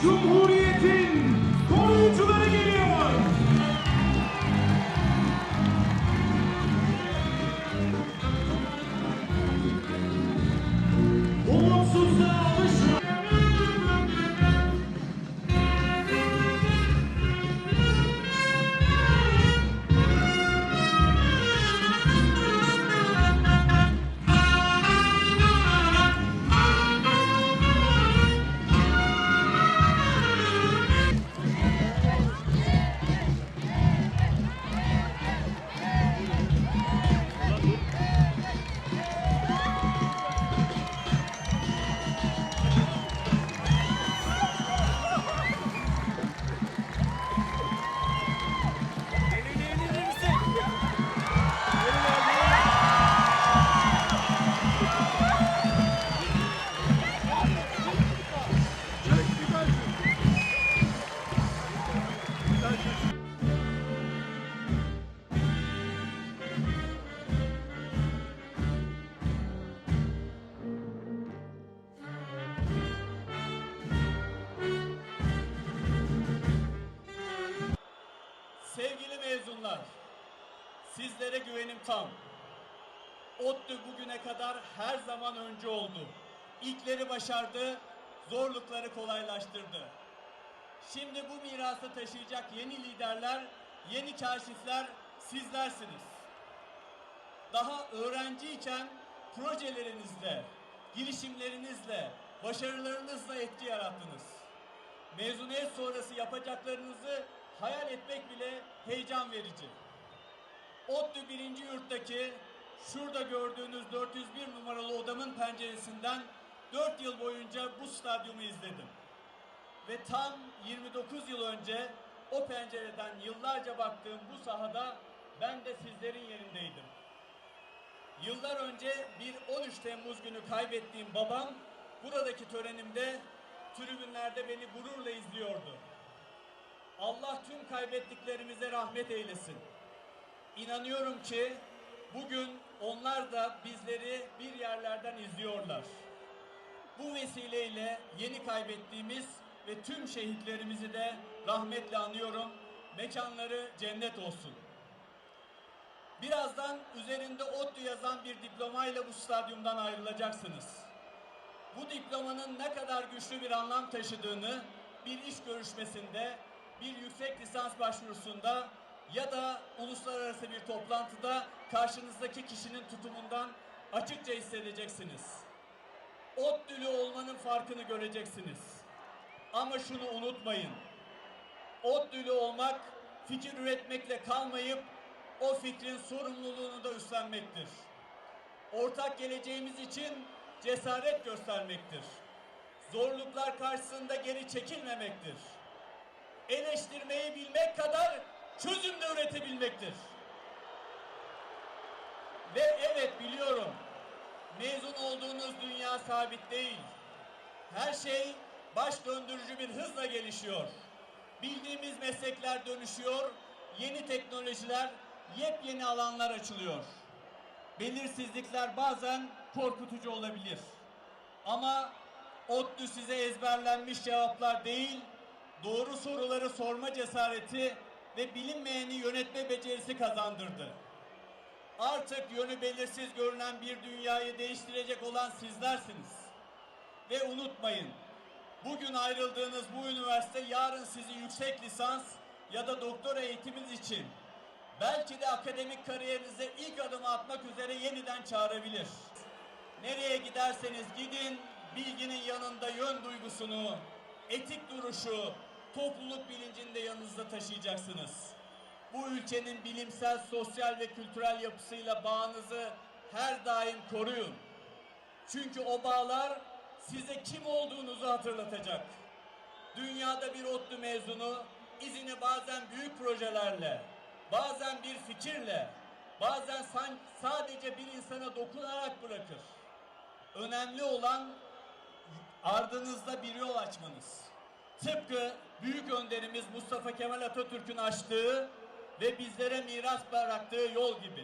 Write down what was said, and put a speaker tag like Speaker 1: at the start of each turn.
Speaker 1: Cumhuriyet
Speaker 2: Sevgili mezunlar, sizlere güvenim tam. ODTÜ bugüne kadar her zaman önce oldu. İlkleri başardı, zorlukları kolaylaştırdı. Şimdi bu mirası taşıyacak yeni liderler, yeni kaşifler sizlersiniz. Daha öğrenciyken projelerinizle, girişimlerinizle, başarılarınızla etki yarattınız. Mezuniyet sonrası yapacaklarınızı hayal etmek bile heyecan verici. ODTÜ 1. yurttaki şurada gördüğünüz 401 numaralı odamın penceresinden 4 yıl boyunca bu stadyumu izledim. Ve tam 29 yıl önce o pencereden yıllarca baktığım bu sahada ben de sizlerin yerindeydim. Yıllar önce bir 13 Temmuz günü kaybettiğim babam buradaki törenimde tribünlerde beni gururla izliyordu. Allah tüm kaybettiklerimize rahmet eylesin. İnanıyorum ki bugün onlar da bizleri bir yerlerden izliyorlar. Bu vesileyle yeni kaybettiğimiz ve tüm şehitlerimizi de rahmetle anıyorum. Mekanları cennet olsun. Birazdan üzerinde ODTÜ yazan bir diplomayla bu stadyumdan ayrılacaksınız. Bu diplomanın ne kadar güçlü bir anlam taşıdığını bir iş görüşmesinde, bir yüksek lisans başvurusunda ya da uluslararası bir toplantıda karşınızdaki kişinin tutumundan açıkça hissedeceksiniz. ODTÜ'lü olmanın farkını göreceksiniz. Ama şunu unutmayın. ODTÜ'lü olmak fikir üretmekle kalmayıp o fikrin sorumluluğunu da üstlenmektir. Ortak geleceğimiz için cesaret göstermektir. Zorluklar karşısında geri çekilmemektir. Eleştirmeyi bilmek kadar çözüm de üretebilmektir. Ve evet biliyorum, mezun olduğunuz dünya sabit değil. Her şey baş döndürücü bir hızla gelişiyor. Bildiğimiz meslekler dönüşüyor, yeni teknolojiler, yepyeni alanlar açılıyor. Belirsizlikler bazen korkutucu olabilir. Ama ODTÜ size ezberlenmiş cevaplar değil, doğru soruları sorma cesareti ve bilinmeyeni yönetme becerisi kazandırdı. Artık yönü belirsiz görünen bir dünyayı değiştirecek olan sizlersiniz. Ve unutmayın, bugün ayrıldığınız bu üniversite yarın sizi yüksek lisans ya da doktora eğitiminiz için belki de akademik kariyerinize ilk adımı atmak üzere yeniden çağırabilir. Nereye giderseniz gidin, bilginin yanında yön duygusunu, etik duruşu, topluluk bilincini de yanınızda taşıyacaksınız. Bu ülkenin bilimsel, sosyal ve kültürel yapısıyla bağınızı her daim koruyun. Çünkü o bağlar size kim olduğunuzu hatırlatacak. Dünyada bir ODTÜ mezunu izini bazen büyük projelerle, bazen bir fikirle, bazen sadece bir insana dokunarak bırakır. Önemli olan ardınızda bir yol açmanız. Tıpkı büyük önderimiz Mustafa Kemal Atatürk'ün açtığı ve bizlere miras bıraktığı yol gibi.